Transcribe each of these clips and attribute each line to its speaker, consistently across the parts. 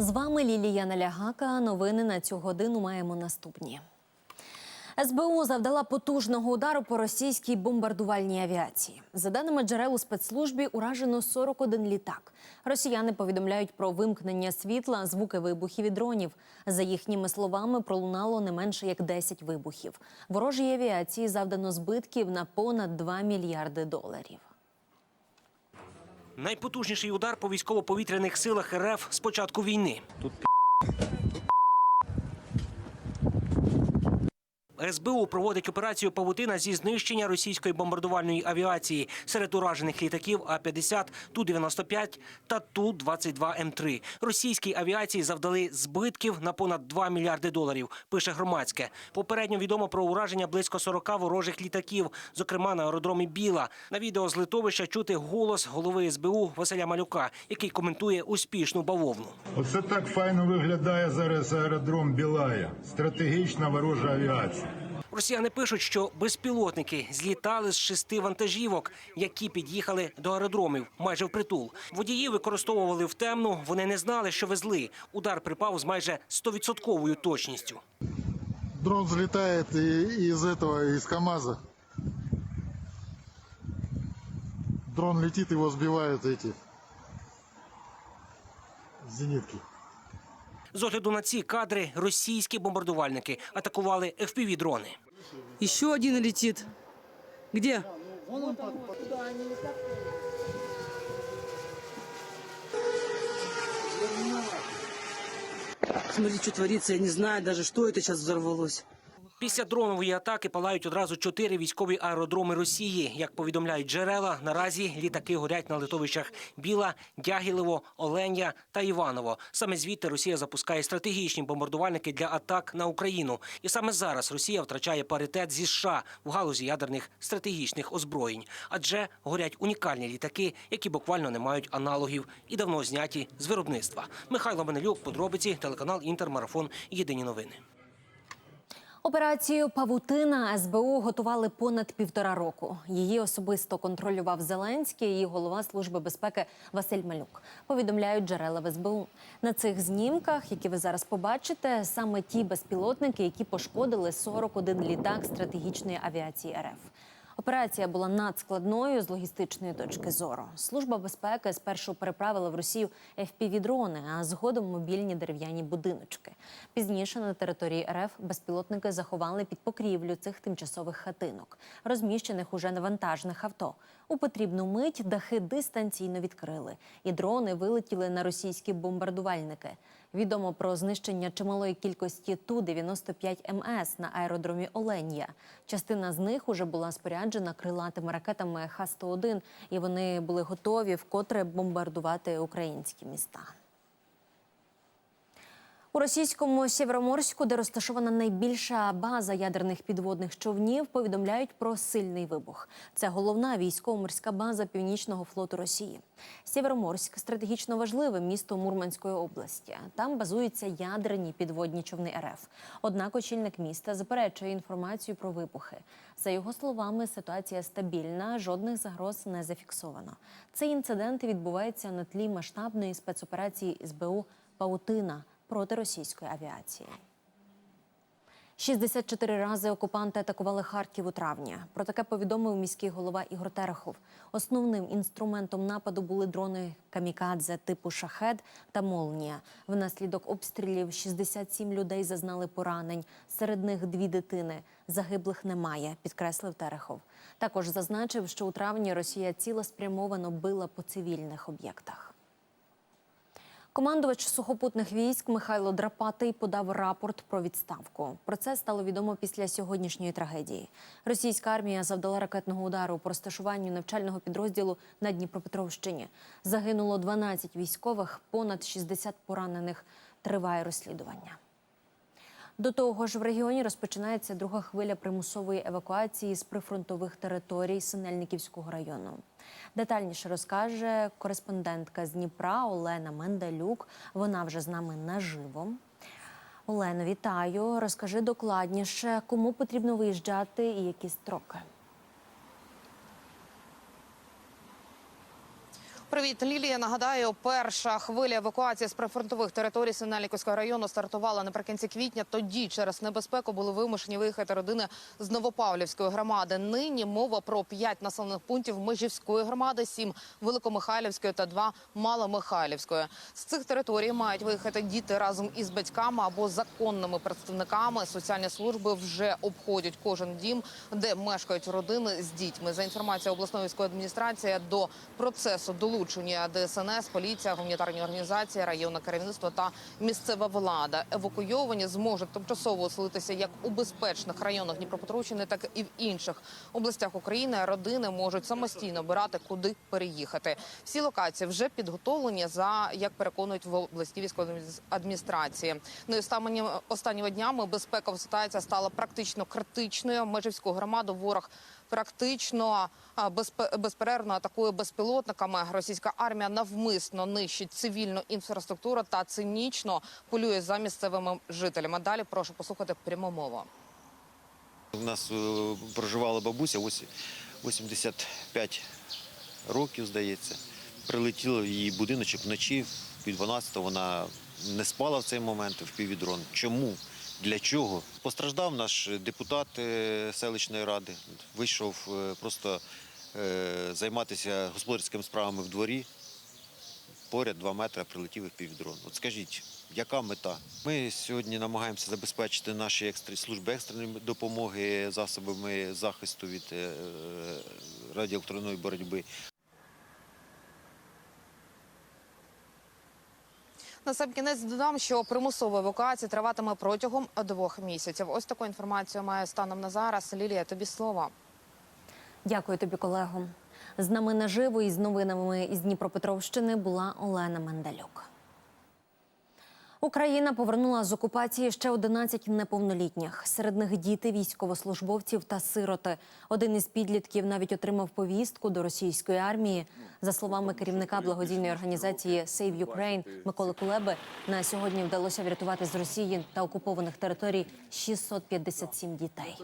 Speaker 1: З вами Лілія Налягака. Новини на цю годину маємо наступні. СБУ завдала потужного удару по російській бомбардувальній авіації. За даними джерел у спецслужбі, уражено 41 літак. Росіяни повідомляють про вимкнення світла, звуки вибухів і дронів. За їхніми словами, пролунало не менше як 10 вибухів. Ворожій авіації завдано збитків на понад 2 мільярди доларів.
Speaker 2: Найпотужніший удар по військово-повітряних силах РФ з початку війни. СБУ проводить операцію Павутина зі знищення російської бомбардувальної авіації серед уражених літаків А-50, Ту-95 та Ту-22М3. Російській авіації завдали збитків на понад 2 мільярди доларів, пише громадське. Попередньо відомо про ураження близько 40 ворожих літаків, зокрема на аеродромі Біла. На відео з литовища чути голос голови СБУ Василя Малюка, який коментує успішну бавовну.
Speaker 3: Оце так файно виглядає зараз аеродром Білая. Стратегічна ворожа авіація.
Speaker 2: Росіяни пишуть, що безпілотники злітали з шести вантажівок, які під'їхали до аеродромів майже впритул. Водії використовували в темну. Вони не знали, що везли. Удар припав з майже 100% точністю.
Speaker 4: Дрон взлетает и- из этого, из КАМАЗа. Дрон летит, его сбивают эти зенитки.
Speaker 2: З огляду на ці кадри російські бомбардувальники атакували FPV-дрони.
Speaker 5: Еще один летит. Где? Смотри, что творится. Я не знаю даже, что это сейчас взорвалось.
Speaker 2: Після дронової атаки палають одразу чотири військові аеродроми Росії. Як повідомляють джерела, наразі літаки горять на литовищах Біла, Дягілево, Оленя та Іваново. Саме звідти Росія запускає стратегічні бомбардувальники для атак на Україну. І саме зараз Росія втрачає паритет зі США в галузі ядерних стратегічних озброєнь, адже горять унікальні літаки, які буквально не мають аналогів і давно зняті з виробництва. Михайло Менелюк, подробиці, телеканал Інтермарафон. Єдині новини.
Speaker 1: Операцію Павутина СБУ готували понад півтора року. Її особисто контролював Зеленський і голова служби безпеки Василь Малюк. Повідомляють джерела в СБУ. На цих знімках, які ви зараз побачите, саме ті безпілотники, які пошкодили 41 літак стратегічної авіації РФ. Операція була надскладною з логістичної точки зору. Служба безпеки спершу переправила в Росію FPV-дрони, а згодом мобільні дерев'яні будиночки. Пізніше на території РФ безпілотники заховали під покрівлю цих тимчасових хатинок, розміщених уже на вантажних авто. У потрібну мить дахи дистанційно відкрили, і дрони вилетіли на російські бомбардувальники. Відомо про знищення чималої кількості Ту-95 МС на аеродромі Оленія. Частина з них уже була споряджена крилатими ракетами Х-101, і вони були готові вкотре бомбардувати українські міста. У російському Сєвєроморську, де розташована найбільша база ядерних підводних човнів, повідомляють про сильний вибух. Це головна військово-морська база Північного флоту Росії. Сєвєроморськ стратегічно важливе місто Мурманської області. Там базуються ядерні підводні човни РФ. Однак очільник міста заперечує інформацію про вибухи. За його словами, ситуація стабільна, жодних загроз не зафіксовано. Цей інцидент відбувається на тлі масштабної спецоперації СБУ Паутина проти російської авіації. 64 рази окупанти атакували Харків у травні. Про таке повідомив міський голова Ігор Терехов. Основним інструментом нападу були дрони камікадзе типу шахед та молнія. Внаслідок обстрілів 67 людей зазнали поранень. Серед них дві дитини. Загиблих немає, підкреслив Терехов. Також зазначив, що у травні Росія цілеспрямовано била по цивільних об'єктах. Командувач сухопутних військ Михайло Драпатий подав рапорт про відставку. Про це стало відомо після сьогоднішньої трагедії. Російська армія завдала ракетного удару по розташуванню навчального підрозділу на Дніпропетровщині. Загинуло 12 військових, понад 60 поранених. Триває розслідування. До того ж, в регіоні розпочинається друга хвиля примусової евакуації з прифронтових територій Синельниківського району. Детальніше розкаже кореспондентка з Дніпра Олена Мендалюк. Вона вже з нами наживо. Олено, вітаю. Розкажи докладніше, кому потрібно виїжджати і які строки.
Speaker 6: Привіт, Лілія. Нагадаю, перша хвиля евакуації з прифронтових територій Синельниківського району стартувала наприкінці квітня. Тоді через небезпеку були вимушені виїхати родини з Новопавлівської громади. Нині мова про п'ять населених пунктів Межівської громади, сім Великомихайлівської та два Маломихайлівської. З цих територій мають виїхати діти разом із батьками або законними представниками. Соціальні служби вже обходять кожен дім, де мешкають родини з дітьми. За інформацією обласної військової адміністрації до процесу долучення ДСНС, поліція, гуманітарні організації, районне керівництво та місцева влада. Евакуйовані зможуть тимчасово оселитися як у безпечних районах Дніпропетровщини, так і в інших областях України. Родини можуть самостійно обирати, куди переїхати. Всі локації вже підготовлені за як переконують в обласній військової адміністрації. Ну і останніми останніми днями безпекова ситуація стала практично критичною. Межівську громаду ворог практично безперервно атакує безпілотниками. Російська армія навмисно нищить цивільну інфраструктуру та цинічно полює за місцевими жителями. Далі прошу послухати пряму мову.
Speaker 7: У нас е, проживала бабуся ось 85 років, здається. Прилетіло в її будиночок вночі, під 12 вона не спала в цей момент в піввідрон. Чому? Для чого? Постраждав наш депутат е, селищної ради, вийшов е, просто е, займатися господарськими справами в дворі. Поряд 2 метри прилетів і півдрон. От скажіть, яка мета? Ми сьогодні намагаємося забезпечити наші екстрі, служби екстреної допомоги засобами захисту від е, радіоелектронної боротьби.
Speaker 6: На сам кінець додам, що примусова евакуація триватиме протягом двох місяців. Ось таку інформацію має станом на зараз. Лілія, тобі слово.
Speaker 1: Дякую тобі, колего. З нами наживо і з новинами із Дніпропетровщини була Олена Мендалюк. Україна повернула з окупації ще 11 неповнолітніх. Серед них діти, військовослужбовців та сироти. Один із підлітків навіть отримав повістку до російської армії. За словами керівника благодійної організації Save Ukraine Миколи Кулеби, на сьогодні вдалося врятувати з Росії та окупованих територій 657 дітей.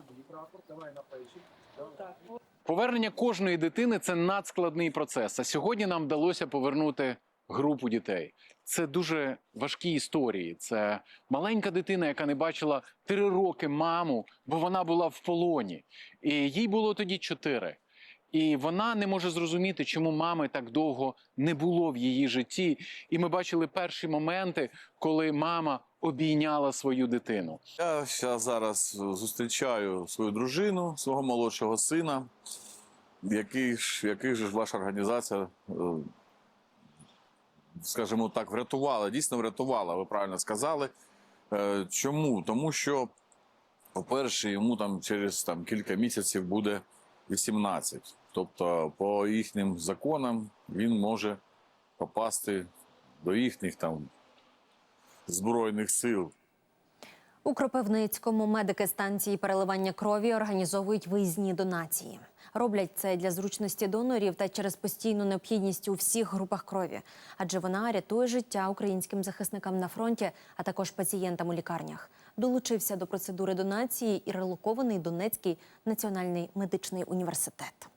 Speaker 8: Повернення кожної дитини це надскладний процес. А сьогодні нам вдалося повернути групу дітей. Це дуже важкі історії. Це маленька дитина, яка не бачила три роки маму, бо вона була в полоні. І їй було тоді чотири. І вона не може зрозуміти, чому мами так довго не було в її житті. І ми бачили перші моменти, коли мама обійняла свою дитину.
Speaker 9: Я зараз зустрічаю свою дружину, свого молодшого сина. Який ж, який ж ваша організація, е, скажімо так, врятувала, дійсно врятувала, ви правильно сказали. Е, Чому? Тому що, по-перше, йому там через там, кілька місяців буде 18. Тобто, по їхнім законам він може попасти до їхніх там збройних сил.
Speaker 1: У Кропивницькому медики станції переливання крові організовують виїзні донації. Роблять це для зручності донорів та через постійну необхідність у всіх групах крові, адже вона рятує життя українським захисникам на фронті, а також пацієнтам у лікарнях. Долучився до процедури донації і релокований Донецький національний медичний університет.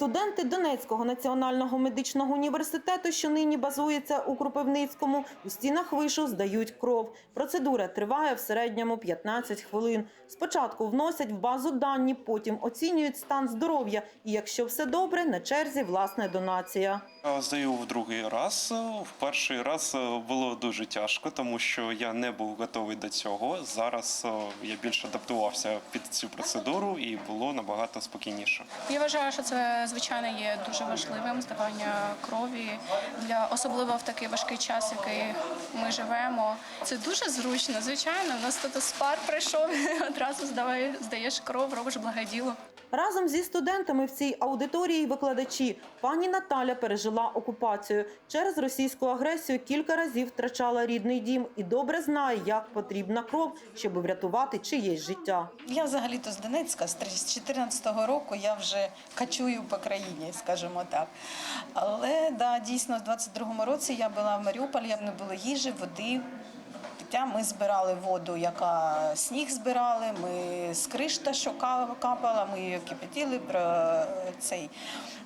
Speaker 10: Студенти Донецького національного медичного університету, що нині базується у Кропивницькому, у стінах вишу здають кров. Процедура триває в середньому 15 хвилин. Спочатку вносять в базу дані, потім оцінюють стан здоров'я. І якщо все добре, на черзі власна донація.
Speaker 11: Я Здаю в другий раз. В перший раз е, було дуже тяжко, тому що я не був готовий до цього. Зараз е, я більш адаптувався під цю процедуру і було набагато спокійніше.
Speaker 12: Я вважаю, що це звичайно є дуже важливим здавання крові для особливо в такий важкий час, який ми живемо. Це дуже зручно. Звичайно, у нас тут спар прийшов, одразу здаєш кров, робиш благоділо.
Speaker 10: Разом зі студентами в цій аудиторії викладачі. Пані Наталя пережила окупацію. Через російську агресію кілька разів втрачала рідний дім і добре знає, як потрібна кров, щоб врятувати чиєсь життя.
Speaker 13: Я взагалі-то з Донецька, з 2014 року я вже качую по країні, скажімо так. Але да, дійсно, в 22-му році я була в Маріуполі, я не було їжі, води, життя. Ми збирали воду, яка сніг збирали. Ми з кришта, що капала, ми її кипятили, про цей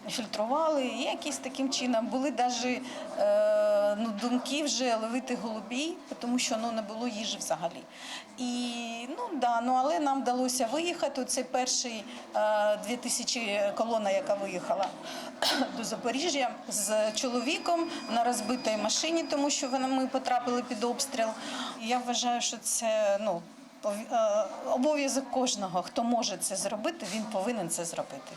Speaker 13: фільтрували. І якісь таким чином були навіть е, ну, думки вже ловити голубій, тому що ну, не було їжі взагалі. І ну але нам вдалося виїхати. Це перший е, 2000 колона, яка виїхала до Запоріжжя з чоловіком на розбитій машині, тому що ми потрапили під обстріл. Я вважаю, що це ну е, обов'язок кожного, хто може це зробити, він повинен це зробити.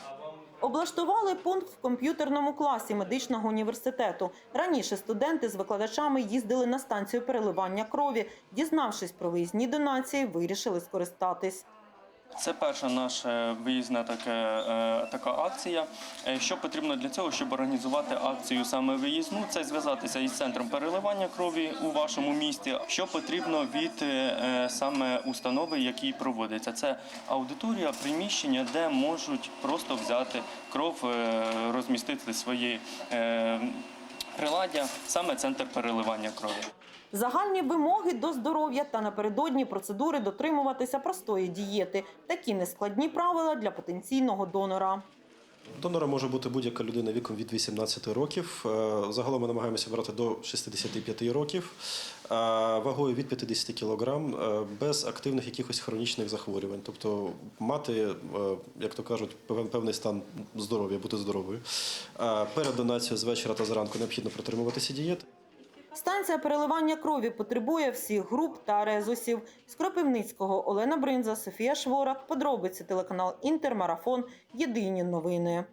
Speaker 10: Облаштували пункт в комп'ютерному класі медичного університету. Раніше студенти з викладачами їздили на станцію переливання крові. Дізнавшись про виїзні донації, вирішили скористатись.
Speaker 14: Це перша наша виїзна таке, е, така акція. Е, Що потрібно для цього, щоб організувати акцію саме виїзну? Це зв'язатися із центром переливання крові у вашому місті. Що потрібно від е, саме установи, які проводиться? Це аудиторія, приміщення, де можуть просто взяти кров, розмістити свої приладдя, саме центр переливання крові.
Speaker 10: Загальні вимоги до здоров'я та напередодні процедури дотримуватися простої дієти. Такі нескладні правила для потенційного донора.
Speaker 15: Донором може бути будь-яка людина віком від 18 років. Е, Загалом ми намагаємося брати до 65 років, е, вагою від 50 кг, е, без активних якихось хронічних захворювань. Тобто мати, як то кажуть, пев- певний стан здоров'я, бути здоровою. Перед донацією з вечора та зранку необхідно притримуватися дієти.
Speaker 10: Станція переливання крові потребує всіх груп та резусів. З Кропивницького Олена Бринза, Софія Шворак. Подробиці телеканал Інтермарафон. Єдині новини.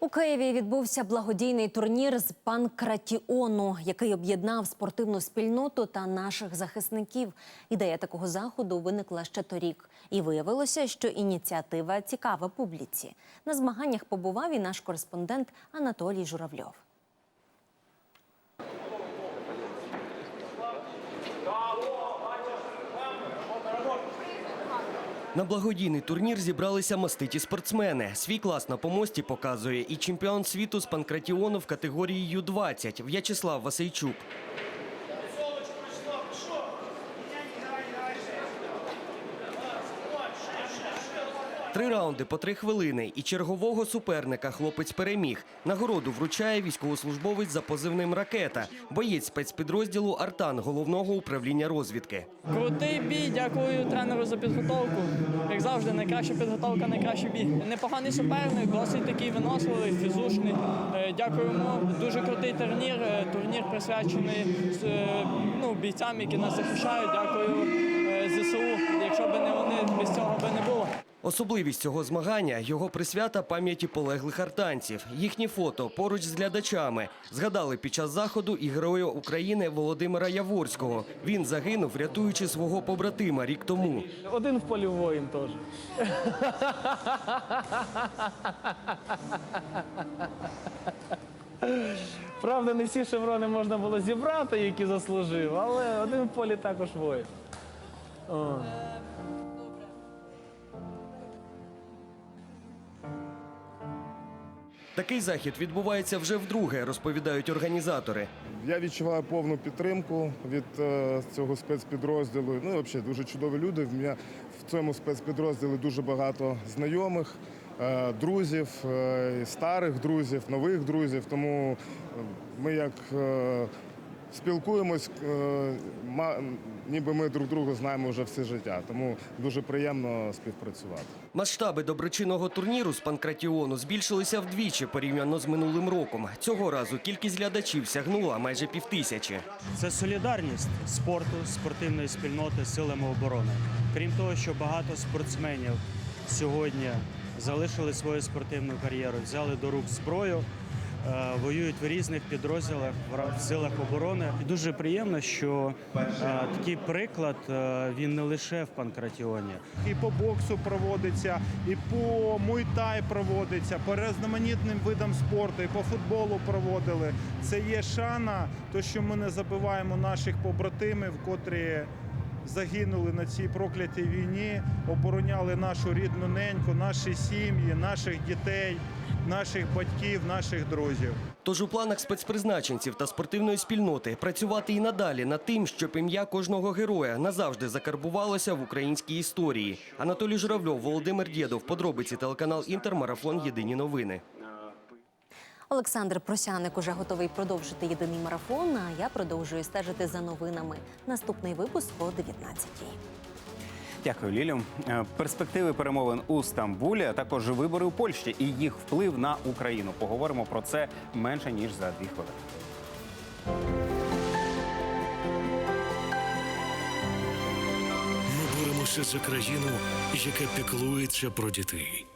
Speaker 1: У Києві відбувся благодійний турнір з панкратіону, який об'єднав спортивну спільноту та наших захисників. Ідея такого заходу виникла ще торік, і виявилося, що ініціатива цікава публіці. На змаганнях побував і наш кореспондент Анатолій Журавльов.
Speaker 16: На благодійний турнір зібралися маститі спортсмени. Свій клас на помості показує і чемпіон світу з панкратіону в категорії Ю-20 В'ячеслав Васильчук. Три раунди по три хвилини, і чергового суперника хлопець переміг. Нагороду вручає військовослужбовець за позивним ракета, боєць спецпідрозділу Артан головного управління розвідки.
Speaker 17: Крутий бій, дякую тренеру за підготовку. Як завжди, найкраща підготовка, найкращий бій. Непоганий суперник, досить такий виносливий, фізушний. Е, Дякуємо. Дуже крутий турнір. Е, Турнір присвячений е, ну, бійцям, які нас захищають. Дякую
Speaker 16: Особливість цього змагання його присвята пам'яті полеглих артанців. Їхні фото поруч з глядачами згадали під час заходу і героя України Володимира Яворського. Він загинув, рятуючи свого побратима рік тому.
Speaker 17: Один в полі воїн теж. Правда, не всі шеврони можна було зібрати, які заслужив, але один в полі також воїн. О.
Speaker 16: Такий захід відбувається вже вдруге, розповідають організатори.
Speaker 4: Я відчуваю повну підтримку від е, цього спецпідрозділу. Ну, взагалі, дуже чудові люди. Мене в цьому спецпідрозділі дуже багато знайомих, е, друзів, е, старих друзів, нових друзів. Тому ми як спілкуємось, ніби ми друг друга знаємо вже все життя. Тому дуже приємно співпрацювати.
Speaker 16: Масштаби доброчинного турніру з панкратіону збільшилися вдвічі порівняно з минулим роком. Цього разу кількість глядачів сягнула майже півтисячі.
Speaker 18: Це солідарність спорту, спортивної спільноти силами оборони. Крім того, що багато спортсменів сьогодні залишили свою спортивну кар'єру, взяли до рук зброю, воюють в різних підрозділах в силах оборони. І дуже приємно, що е, такий приклад е, він не лише в Панкратіоні.
Speaker 19: І по боксу проводиться, і по муйтай проводиться, по різноманітним видам спорту, і по футболу проводили. Це є шана, то що ми не забуваємо наших побратимів, котрі загинули на цій проклятій війні, обороняли нашу рідну неньку, наші сім'ї, наших дітей, наших батьків, наших друзів.
Speaker 16: Тож у планах спецпризначенців та спортивної спільноти працювати і надалі над тим, щоб ім'я кожного героя назавжди закарбувалося в українській історії. Анатолій Журавльов, Володимир Дєдов, подробиці телеканал Інтер, марафон Єдині новини.
Speaker 1: Олександр Просяник уже готовий продовжити єдиний марафон. А я продовжую стежити за новинами. Наступний випуск о 19-й.
Speaker 20: Дякую, Лілю. Е, Перспективи перемовин у Стамбулі, а також вибори у Польщі і їх вплив на Україну. Поговоримо про це менше ніж за дві хвилини.
Speaker 21: Ми боремося за країну, яка піклується про дітей.